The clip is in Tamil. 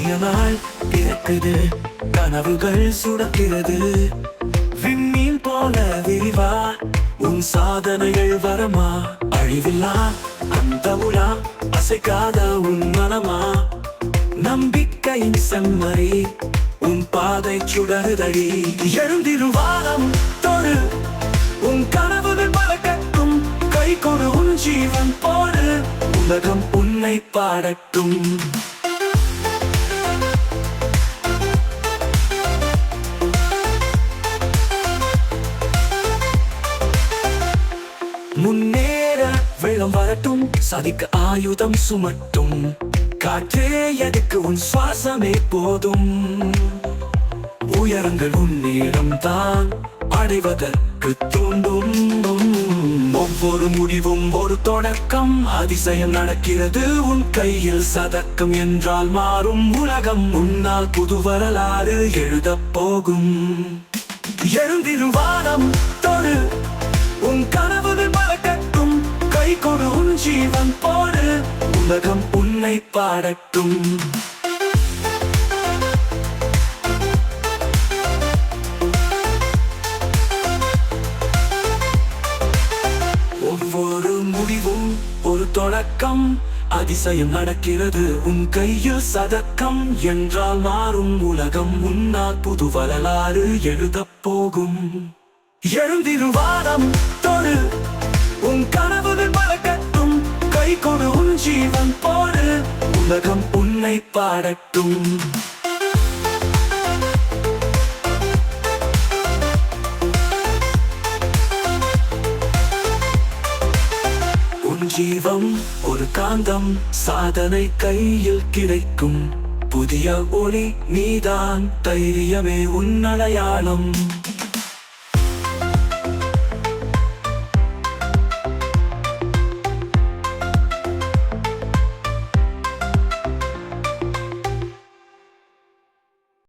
புதிய நாள் பிறக்குது. கனவுகள் சுடக்கிறது விண்ணில் போல விரிவா. உன் சாதனைகள் வரமா? அழிவில்லா. அந்த உலா அசைக்காத உன் மனமா? நம்பிக்கை செம்மறி. உன் பாதை சுடருதடி. எழுந்திருவாரம் தொழு உன் கனவுகள் பறக்கட்டும். கை கொடு உன் ஜீவன் போடு. உலகம் உன்னை பாடட்டும். முன்னேற வெள்ளம் வரட்டும். சாதிக்க ஆயுதம் சுமட்டும். காற்றே எதுக்கு உன் சுவாசமே போதும்? உயரங்கள் உன்னேரம் தான் அடைவதற்கு தூண்டும். ஒவ்வொரு முடிவும் ஒரு தொடக்கம். அதிசயம் நடக்கிறது உன் கையில் சதக்கம் என்றால் மாறும். உலகம் உன்னால் புது வரலாறு எழுதப் போகும். எழுந்திருவானம் தொடு. உன் கனவுகள் உலகம் உன்னை பாடட்டும். ஒவ்வொரு முடிவும் ஒரு தொடக்கம். அதிசயம் நடக்கிறது உன் கையில் சதக்கம். என்றால் மாறும் உலகம் உன்னால் புது வரலாறு எழுதப் போகும். எழுந்திருவாரம் தொடு. உன் கனவுகள் பறக்கட்டும். கை கொடு ஜீவன் போடு உலகம் உன்னை பாடட்டும். உன் ஜீவம் ஒரு காந்தம் சாதனை கையில் கிடைக்கும். புதிய ஒளி நீதான் தைரியமே உன் அடையாளம்.